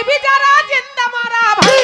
করবি যারা জিন্দা মারা ভাই।